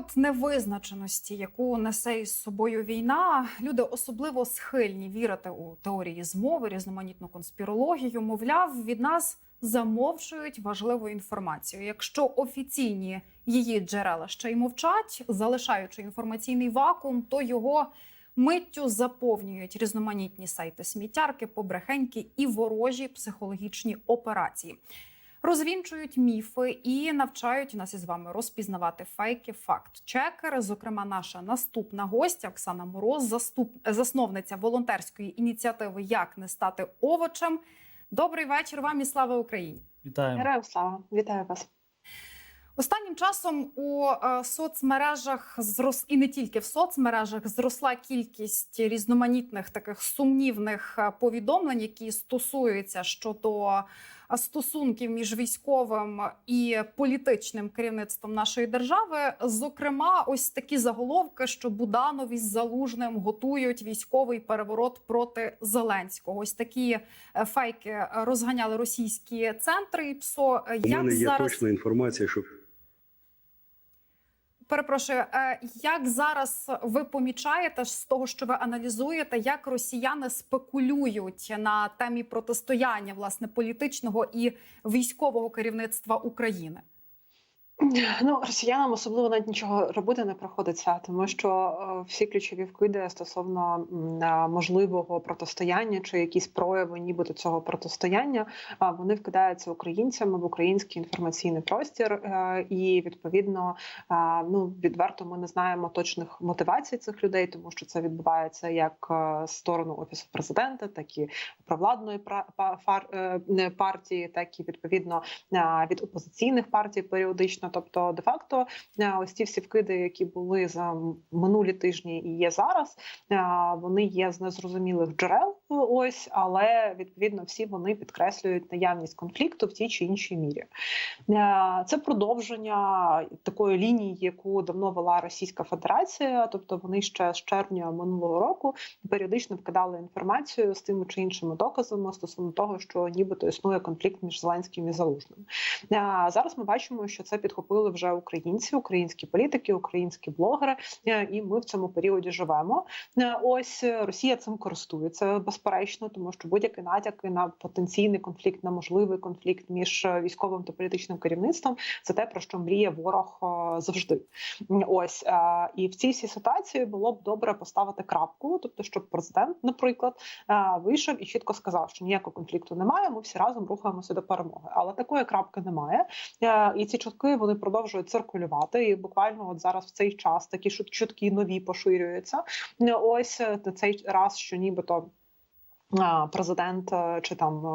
період невизначеності, яку несе із собою війна, люди особливо схильні вірити у теорії змови, різноманітну конспірологію. Мовляв, від нас замовчують важливу інформацію. Якщо офіційні її джерела ще й мовчать, залишаючи інформаційний вакуум, то його миттю заповнюють різноманітні сайти сміттярки, побрехеньки і ворожі психологічні операції. Розвінчують міфи і навчають нас із вами розпізнавати фейки, факт-чекери. Зокрема, наша наступна гостя Оксана Мороз, заступ... засновниця волонтерської ініціативи Як не стати овочем. Добрий вечір вам і слава Україні! Вітаємо. Героям слава, вітаю вас. Останнім часом у е, соцмережах зрос і не тільки в соцмережах зросла кількість різноманітних таких сумнівних е, повідомлень, які стосуються щодо стосунків між військовим і політичним керівництвом нашої держави. Зокрема, ось такі заголовки, що Буданові з Залужним готують військовий переворот проти Зеленського. Ось такі е, фейки розганяли російські центри. І ПСО У як мене є зараз точна інформація, що Перепрошую, е, як зараз ви помічаєте з того, що ви аналізуєте, як росіяни спекулюють на темі протистояння власне політичного і військового керівництва України? Ну, росіянам особливо навіть нічого робити не приходиться, тому що е, всі ключові вкиди стосовно можливого протистояння чи якісь прояви, нібито цього протистояння, вони вкидаються українцями в український інформаційний простір, е, і відповідно ну відверто ми не знаємо точних мотивацій цих людей, тому що це відбувається як е, з сторону офісу президента, так і провладної партії, так і відповідно від опозиційних партій періодично. Тобто, де факто, е, ось ці всі вкиди, які були за минулі тижні і є зараз, е, вони є з незрозумілих джерел. Ось, але відповідно всі вони підкреслюють наявність конфлікту в тій чи іншій мірі. Е, Це продовження такої лінії, яку давно вела Російська Федерація. Тобто вони ще з червня минулого року періодично вкидали інформацію з тими чи іншими доказами стосовно того, що нібито існує конфлікт між Зеленським і Залужним. Зараз ми бачимо, що це підхопили вже українці, українські політики, українські блогери, е, і ми в цьому періоді живемо. Е, Ось е, Росія цим користується безперечно, тому що будь-які натяки на потенційний конфлікт, на можливий конфлікт між військовим та політичним керівництвом це те про що мріє ворог завжди. Ось і в цій всій ситуації було б добре поставити крапку, тобто, щоб президент, наприклад, вийшов і чітко сказав, що ніякого конфлікту немає. Ми всі разом рухаємося до перемоги. Але такої крапки немає. І ці чутки вони продовжують циркулювати. І буквально от зараз в цей час такі чутки нові поширюються. Е, Ось е, на цей раз, що нібито. Президент е, чи там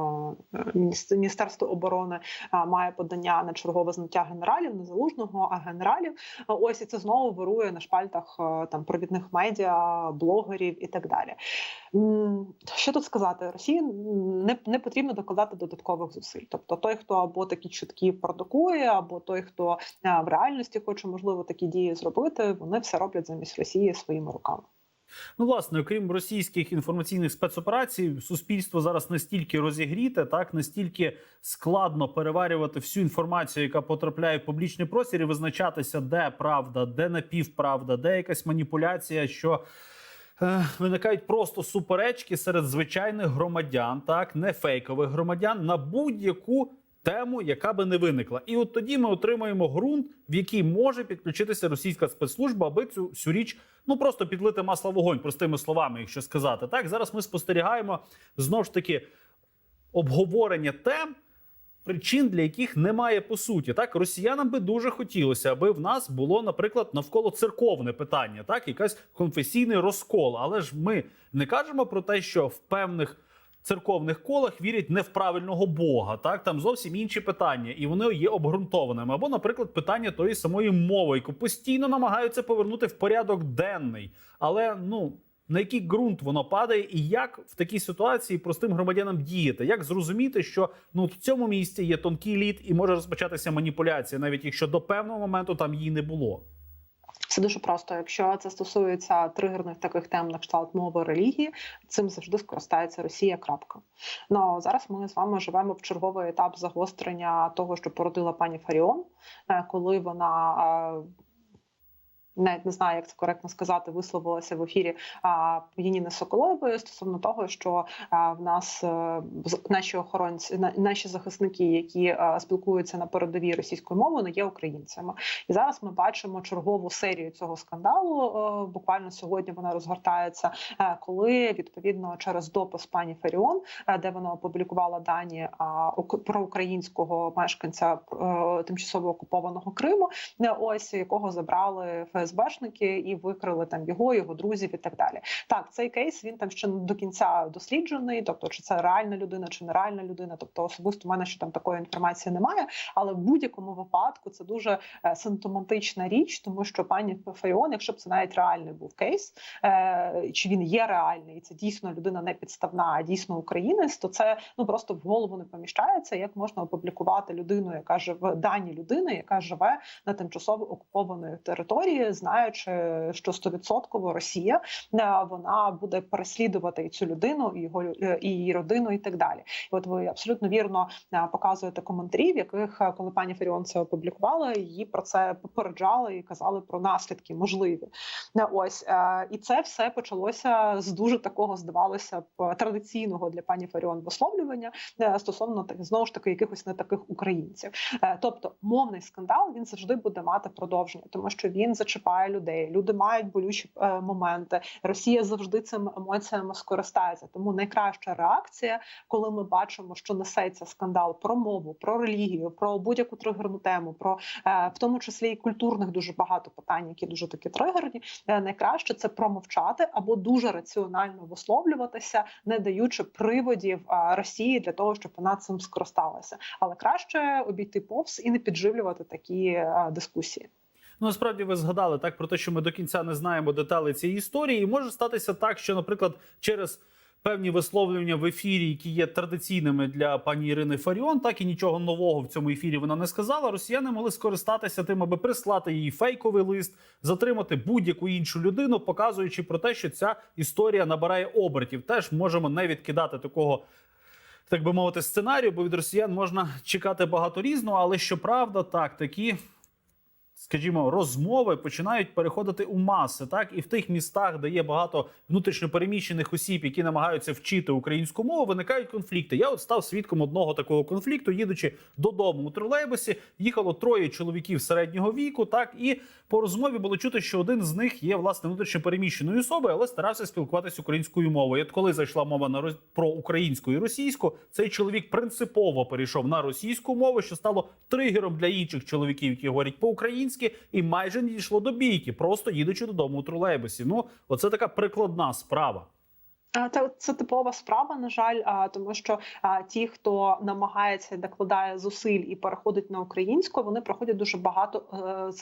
е, міністерство оборони має подання на чергове зняття генералів, не залужного, а генералів. Ось і це знову вирує на шпальтах е, там провідних медіа, блогерів і так далі. Що тут сказати? Росії не, не потрібно докладати додаткових зусиль. Тобто, той, хто або такі чутки продукує, або той, хто е, в реальності хоче можливо такі дії зробити, вони все роблять замість Росії своїми руками. Ну, власне, окрім російських інформаційних спецоперацій, суспільство зараз настільки розігріте, так настільки складно переварювати всю інформацію, яка потрапляє в публічний простір, і визначатися, де правда, де напівправда, де якась маніпуляція, що. е, Виникають просто суперечки серед звичайних громадян, так не фейкових громадян на будь-яку тему, яка би не виникла. І от тоді ми отримаємо ґрунт, в який може підключитися російська спецслужба, аби цю всю річ ну просто підлити масло вогонь, простими словами, якщо сказати. Так зараз ми спостерігаємо знову ж таки обговорення тем. Причин, для яких немає по суті, так росіянам би дуже хотілося, аби в нас було, наприклад, навколо церковне питання, так якась конфесійний розкол. Але ж ми не кажемо про те, що в певних церковних колах вірять не в правильного Бога. Так там зовсім інші питання, і вони є обґрунтованими. Або, наприклад, питання тої самої мови, яку постійно намагаються повернути в порядок денний. Але ну на який ґрунт воно падає, і як в такій ситуації простим громадянам діяти? Як зрозуміти, що ну в цьому місці є тонкий лід і може розпочатися маніпуляція, навіть якщо до певного моменту там її не було? Все дуже просто. Якщо це стосується тригерних таких тем на кшталт мови релігії, цим завжди скористається Росія. Крапка. Ну зараз ми з вами живемо в черговий етап загострення того, що породила пані Фаріон, е, коли вона. Навіть не знаю, як це коректно сказати, висловилася в ефірі Яніни Соколової стосовно того, що в нас е, наші охоронці, на- наші захисники, які е, спілкуються на передовій російською мовою, не є українцями. І зараз ми бачимо чергову серію цього скандалу. е, Буквально сьогодні вона розгортається, коли відповідно через допис пані Фаріон, е, де вона опублікувала дані про українського мешканця тимчасово окупованого Криму, ось якого забрали ФСБшники і викрили там його, його друзів і так далі. Так, цей кейс він там ще не до кінця досліджений, тобто чи це реальна людина, чи нереальна людина. Тобто, особисто в мене ще там такої інформації немає. Але в будь-якому випадку це дуже е, симптоматична річ, тому що пані Фаріон, якщо б це навіть реальний був кейс, е, чи він є реальний, і це дійсно людина не підставна, а дійсно українець, то це ну просто в голову не поміщається. Як можна опублікувати людину, яка живе дані людини, яка живе на тимчасово окупованої території, знаючи, що 100% Росія е, вона буде переслідувати і цю людину, і його е, і її родину, і так далі. І от ви абсолютно вірно е, показуєте коментарі, в яких коли пані Фаріон це опублікувала, її про це попереджали і казали про наслідки можливі. Ось і це все почалося з дуже такого, здавалося б, традиційного для пані Фаріон висловлювання стосовно так знову ж таки якихось не таких українців. Тобто мовний скандал він завжди буде мати продовження, тому що він зачіпає людей. Люди мають болючі е, моменти. Росія завжди цими емоціями скористається. Тому найкраща реакція, коли ми бачимо, що несеться скандал про мову, про релігію, про будь-яку тригерну тему, про е, в тому числі і культурних дуже багато питань, які дуже такі тригерні. Е, Найкраще це промовчати або дуже раціонально висловлюватися, не даючи приводів Росії для того, щоб вона цим скористалася. Але краще обійти повз і не підживлювати такі дискусії. Ну, насправді ви згадали так про те, що ми до кінця не знаємо деталей цієї історії, і може статися так, що, наприклад, через певні висловлювання в ефірі, які є традиційними для пані Ірини Фаріон, так і нічого нового в цьому ефірі вона не сказала. Росіяни могли скористатися тим, аби прислати їй фейковий лист, затримати будь-яку іншу людину, показуючи про те, що ця історія набирає обертів. Теж можемо не відкидати такого. Так би мовити, сценарію, бо від росіян можна чекати багато різного, але щоправда, так такі скажімо, розмови починають переходити у маси, так і в тих містах, де є багато внутрішньопереміщених осіб, які намагаються вчити українську мову, виникають конфлікти. Я от став свідком одного такого конфлікту, їдучи додому у тролейбусі, їхало троє чоловіків середнього віку. Так і по розмові було чути, що один з них є власне внутрішньопереміщеною особою, але старався спілкуватися українською мовою. І От коли зайшла мова на роз- про українську і російську, цей чоловік принципово перейшов на російську мову, що стало тригером для інших чоловіків, які говорять по-українськи, і майже не дійшло до бійки, просто їдучи додому у тролейбусі. Ну, оце така прикладна справа. Це, це типова справа, на жаль, тому що ті, хто намагається докладає зусиль і переходить на українську, вони проходять дуже багато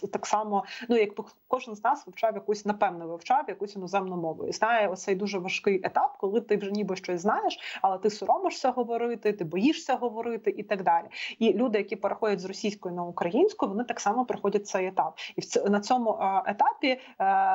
е, так само. Ну як кожен з нас вивчав якусь, напевно, вивчав якусь іноземну мову, і знає оцей дуже важкий етап, коли ти вже ніби щось знаєш, але ти соромишся говорити, ти боїшся говорити і так далі. І люди, які переходять з російської на українську, вони так само проходять цей етап. І в на цьому е, етапі е,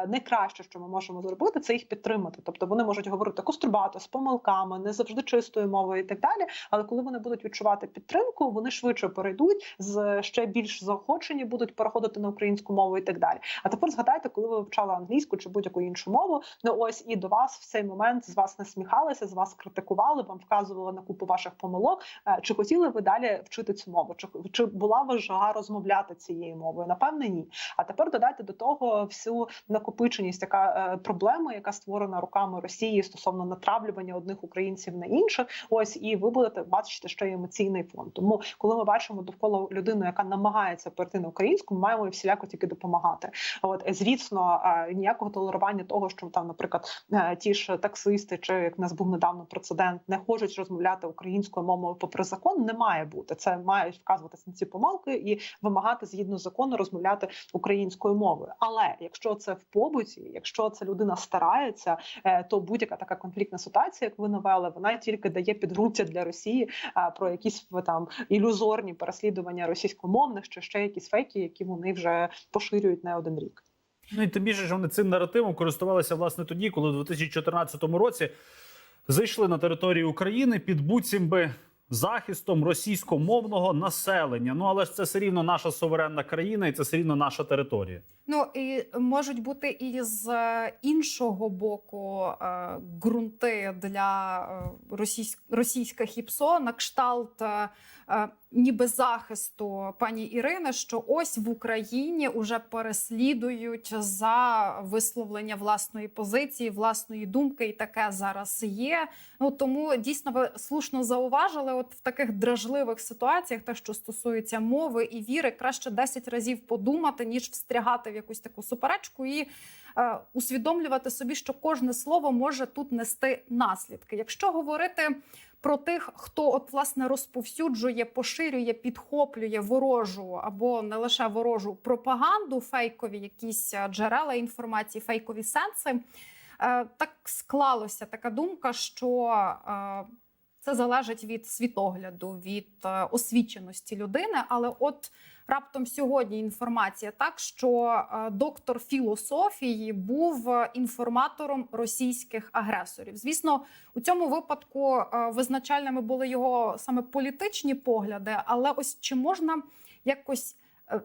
найкраще, що ми можемо зробити, це їх підтримати. Тобто вони можуть говорити кострубато, з помилками, не завжди чистою мовою і так далі. Але коли вони будуть відчувати підтримку, вони швидше перейдуть з ще більш заохочені, будуть переходити на українську мову і так далі. А тепер згадайте, коли ви вивчали англійську чи будь-яку іншу мову, ну ось і до вас в цей момент з вас насміхалися, з вас критикували, вам вказували на купу ваших помилок. Е, Чи хотіли ви далі вчити цю мову? Чи, чи була ви жага розмовляти цією мовою? Напевне, ні. А тепер додайте до того всю накопиченість, яка е, проблема, яка створена руками Росії стосовно натравлювання одних українців на інших. Ось і ви будете бачити, що є емоційний фон. Тому, коли ми бачимо довкола людину, яка намагається перейти на українську, ми маємо всіляко тільки допомагати. От звісно, е, ніякого толерування того, що там, наприклад, е, ті ж таксисти, чи як в нас був недавно прецедент, не хочуть розмовляти українською мовою попри закон, не має бути. Це мають вказуватися на ці помилки і вимагати згідно закону розмовляти українською мовою. Але якщо це в побуті, якщо ця людина старається, е, то будь-яка така конфліктна ситуація, як ви навели, вона тільки дає підґрунтя для Росії а про якісь там ілюзорні переслідування російськомовних чи ще якісь фейки, які вони вже поширюють не один рік. Ну і тим більше, що вони цим наративом користувалися власне тоді, коли в 2014 році зайшли на територію України під буцім би захистом російськомовного населення. Ну але ж це все рівно наша суверенна країна, і це все рівно наша територія. Ну і можуть бути і з е, іншого боку е, ґрунти для е, російсь- російських ІПСО на кшталт ніби захисту пані Ірини, що ось в Україні уже переслідують за висловлення власної позиції, власної думки, і таке зараз є. Ну тому дійсно ви слушно зауважили, от в таких дражливих ситуаціях, те, що стосується мови і віри, краще 10 разів подумати, ніж встрягати в якусь таку суперечку і е, усвідомлювати собі, що кожне слово може тут нести наслідки. Якщо говорити про тих, хто от власне розповсюджує, поширює, підхоплює ворожу або не лише ворожу пропаганду, фейкові якісь е, джерела інформації, фейкові сенси. Е, Так склалося така думка, що е, це залежить від світогляду, від освіченості людини. Але от раптом сьогодні інформація так, що е, доктор філософії був е, інформатором російських агресорів. Звісно, у цьому випадку е, визначальними були його саме політичні погляди, але ось чи можна якось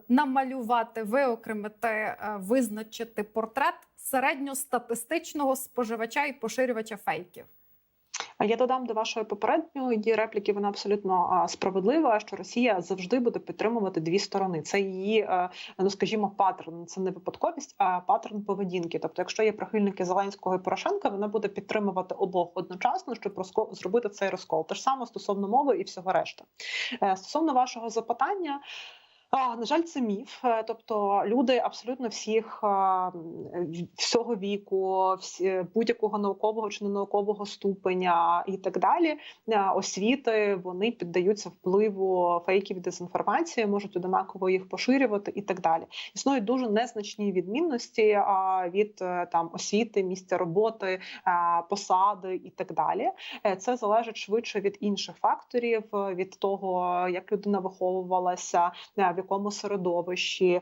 намалювати, виокремити, визначити портрет середньостатистичного споживача і поширювача фейків? Я додам до вашої попередньої репліки. Вона абсолютно справедлива. Що Росія завжди буде підтримувати дві сторони. Це її, е, ну скажімо, паттерн. Це не випадковість, а паттерн поведінки. Тобто, якщо є прихильники Зеленського і Порошенка, вона буде підтримувати обох одночасно, щоб розко- зробити цей розкол. Те ж саме стосовно мови і всього решта. Е, Стосовно вашого запитання. На жаль, це міф. Е, Тобто люди абсолютно всіх е, всього віку, будь-якого наукового чи ненаукового ступеня і так далі, е, освіти вони піддаються впливу фейків і дезінформації, можуть однаково їх поширювати і так далі. Існують дуже незначні відмінності від е, там освіти, місця роботи, посади і так далі. Е, Це залежить швидше від інших факторів, е, від того, як людина виховувалася, е, в якому середовищі,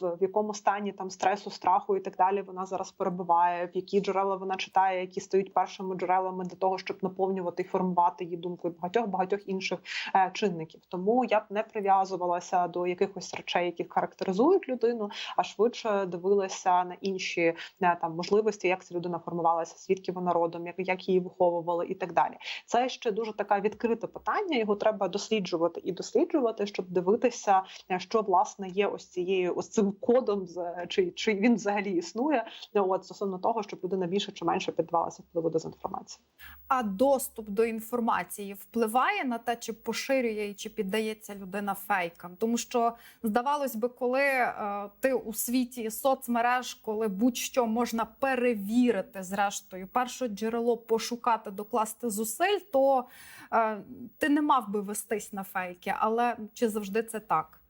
в, якому стані там стресу, страху і так далі вона зараз перебуває, в які джерела вона читає, які стають першими джерелами для того, щоб наповнювати і формувати її думку і багатьох багатьох інших е, чинників. Тому я б не прив'язувалася до якихось речей, які характеризують людину, а швидше дивилася на інші е, там можливості, як ця людина формувалася, звідки вона родом, як, як її виховували, і так далі. Це ще дуже таке відкрите питання. Його треба досліджувати і досліджувати, щоб дивитися, що власне є ось цією ось цим кодом, чи, чи він взагалі існує. е, От стосовно того, щоб людина більше чи менше піддавалася впливу дезінформації. А доступ до інформації впливає на те, чи поширює чи піддається людина фейкам. Тому що здавалось би, коли е, ти у світі соцмереж, коли будь-що можна перевірити, зрештою, перше джерело пошукати, докласти зусиль, то е, ти не мав би вестись на фейки. Але чи завжди це так?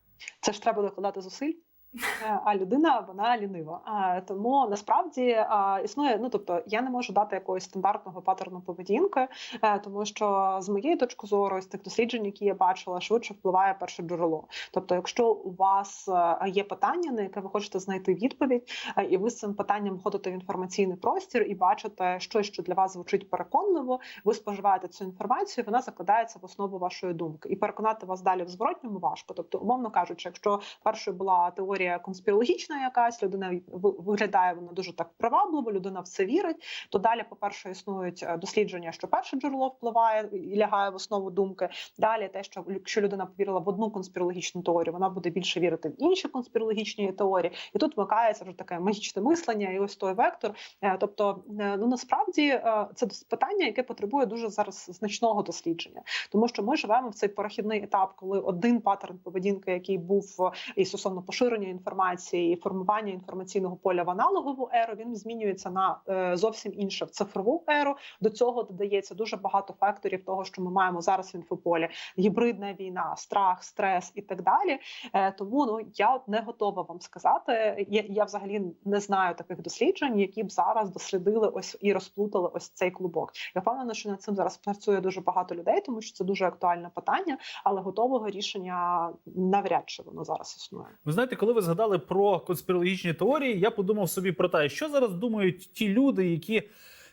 Це ж треба докладати зусиль. Е, А людина вона лінива. А, тому насправді а, існує. Ну тобто, я не можу дати якогось стандартного паттерну поведінки, е, тому що з моєї точки зору, з тих досліджень, які я бачила, швидше впливає перше джерело. Тобто, якщо у вас е, є питання, на яке ви хочете знайти відповідь, е, і ви з цим питанням входите в інформаційний простір і бачите щось, що для вас звучить переконливо, ви споживаєте цю інформацію, вона закладається в основу вашої думки, і переконати вас далі в зворотньому важко. Тобто, умовно кажучи, якщо першою була теорія конспірологічна, якась людина виглядає вона дуже так привабливо, людина в це вірить. То далі, по перше, існують е, дослідження, що перше джерело впливає і лягає в основу думки. Далі, те, що якщо людина повірила в одну конспірологічну теорію, вона буде більше вірити в інші конспірологічні теорії, і тут вмикається вже таке магічне мислення, і ось той вектор. Е, Тобто, е, ну насправді це питання, яке потребує дуже зараз значного дослідження, тому що ми живемо в цей перехідний етап, коли один паттерн поведінки, який був і стосовно поширення інформації, і формування інформаційного поля в аналогову еру, він змінюється на е, зовсім інше в цифрову еру. До цього додається дуже багато факторів того, що ми маємо зараз в інфополі: гібридна війна, страх, стрес і так далі. Е, Тому ну я не готова вам сказати. Я, я взагалі не знаю таких досліджень, які б зараз дослідили ось і розплутали ось цей клубок. Я впевнена, що над цим зараз працює дуже багато людей, тому що це дуже актуальне питання, але готового рішення навряд чи воно зараз існує. Ви знаєте, коли ви згадали про конспірологічні теорії, я подумав собі про те, що зараз думають ті люди, які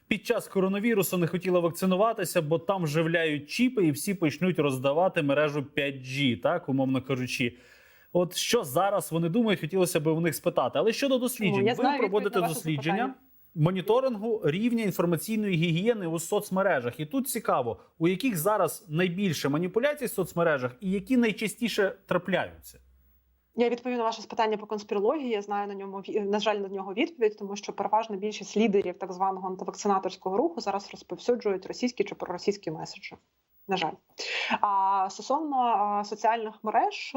під час коронавірусу не хотіла вакцинуватися, бо там вживляють чіпи, і всі почнуть роздавати мережу 5G, так умовно кажучи. От що зараз вони думають, хотілося б у них спитати. Але щодо досліджень, Ну, ви проводите дослідження запитання. моніторингу рівня інформаційної гігієни у соцмережах. І тут цікаво, у яких зараз найбільше маніпуляцій в соцмережах і які найчастіше трапляються. Я відповім на ваше питання по конспірології. Я знаю на ньому на жаль на нього відповідь, тому що переважна більшість лідерів так званого антивакцинаторського руху зараз розповсюджують російські чи проросійські меседжі. На жаль, а стосовно соціальних мереж,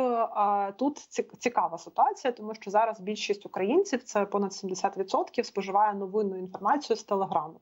тут цікава ситуація, тому що зараз більшість українців, це понад 70%, споживає новинну інформацію з телеграму.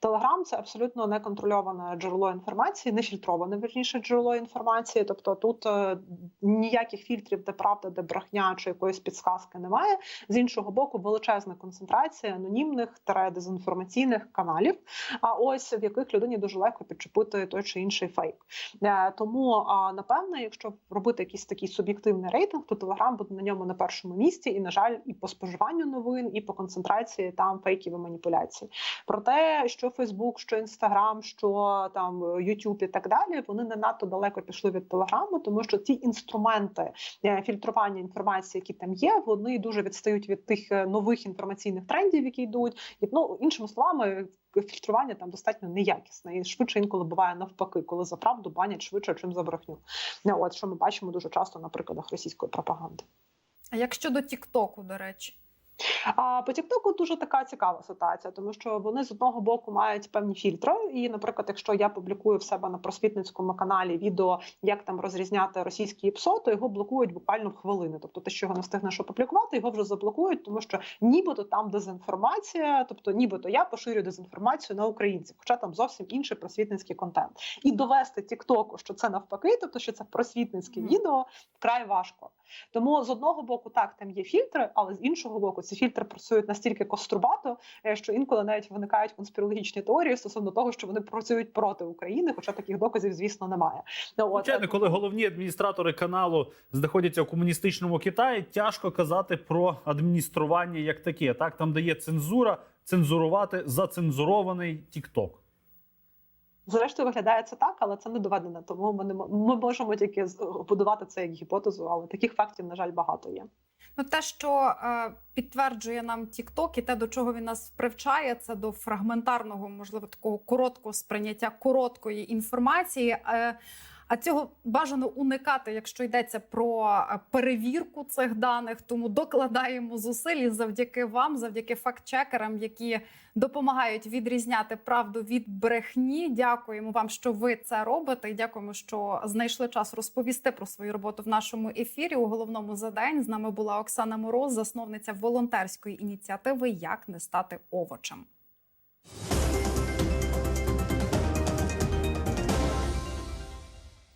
Телеграм це абсолютно неконтрольоване джерело інформації, не фільтроване верніше джерело інформації. Тобто тут е, ніяких фільтрів, де правда, де брехня чи якоїсь підсказки немає. З іншого боку, величезна концентрація анонімних та дезінформаційних каналів. А ось в яких людині дуже легко підчепити той чи інший фейк. Е, Тому напевно, якщо робити якийсь такий суб'єктивний рейтинг, то Телеграм буде на ньому на першому місці, і на жаль, і по споживанню новин, і по концентрації там фейків і маніпуляцій. Про що Фейсбук, що Інстаграм, що там Ютуб і так далі, вони не надто далеко пішли від Телеграму, тому що ті інструменти е, фільтрування інформації, які там є, вони дуже відстають від тих е, нових інформаційних трендів, які йдуть. І ну іншими словами, фільтрування там достатньо неякісне і швидше інколи буває навпаки, коли за правду банять швидше, чим за брехню. Е, От що ми бачимо дуже часто на прикладах російської пропаганди. А як щодо Тіктоку, до речі, А по Тіктоку дуже така цікава ситуація, тому що вони з одного боку мають певні фільтри. І, наприклад, якщо я публікую в себе на просвітницькому каналі відео, як там розрізняти російські ПСО, то його блокують буквально в хвилини. Тобто, те, що його не встигнеш опублікувати, його вже заблокують, тому що нібито там дезінформація, тобто нібито я поширюю дезінформацію на українців, хоча там зовсім інший просвітницький контент. І довести Тіктоку, що це навпаки, тобто що це просвітницьке відео, вкрай важко. Тому з одного боку, так там є фільтри, але з іншого боку, ці фільтри працюють настільки кострубато, е, що інколи навіть виникають конспірологічні теорії стосовно того, що вони працюють проти України, хоча таких доказів, звісно, немає. Ну, Звичайно, е, коли головні адміністратори каналу знаходяться у комуністичному Китаї, тяжко казати про адміністрування як таке. Так там де є цензура, цензурувати зацензурований Тікток. Зрештою, виглядає це так, але це не доведено. Тому ми не ми можемо тільки будувати це як гіпотезу, але таких фактів, на жаль, багато є. Ну те, що е, підтверджує нам TikTok і те, до чого він нас привчає, це до фрагментарного, можливо, такого короткого сприйняття короткої інформації. Е, а цього бажано уникати, якщо йдеться про е, перевірку цих даних. Тому докладаємо зусиль завдяки вам, завдяки фактчекерам, які допомагають відрізняти правду від брехні. Дякуємо вам, що ви це робите. І дякуємо, що знайшли час розповісти про свою роботу в нашому ефірі. У головному за день з нами була Оксана Мороз, засновниця волонтерської ініціативи Як не стати овочем.